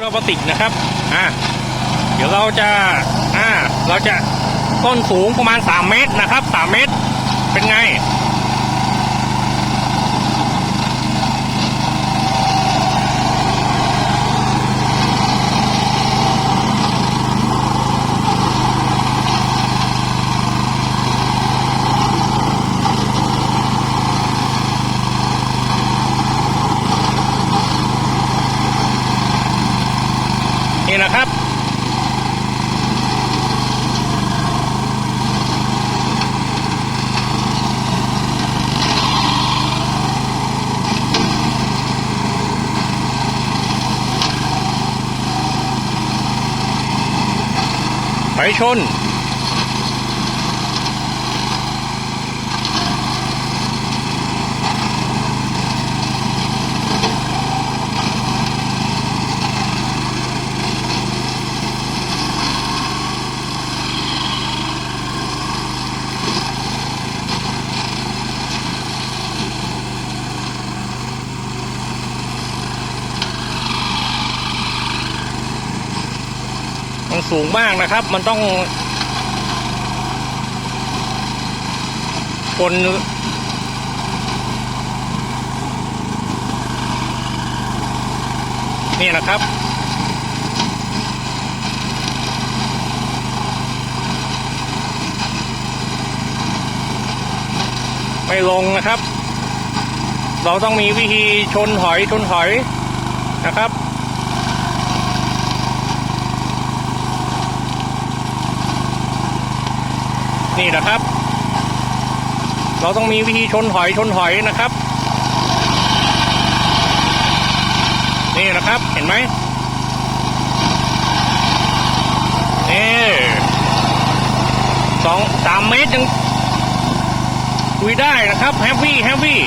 โรบอติกนะครับ อ่า เดี๋ยวเราจะ อ่า เราจะต้นสูงประมาณ 3 เมตรนะครับ 3 เมตร เป็นไง นี่นะครับ ไปชน มันสูงมากนะครับ มันต้อง คนนี่นะครับ ไม่ลงนะครับ เราต้องมีวิธีชนหอยชนหอยนะครับ นี่นะครับ เราต้องมีวิธีชนหอยชนหอยนะครับ นี่นะครับ เห็นไหมนี่สองสามเมตรยังคุยได้นะครับแฮปปี้แฮปปี้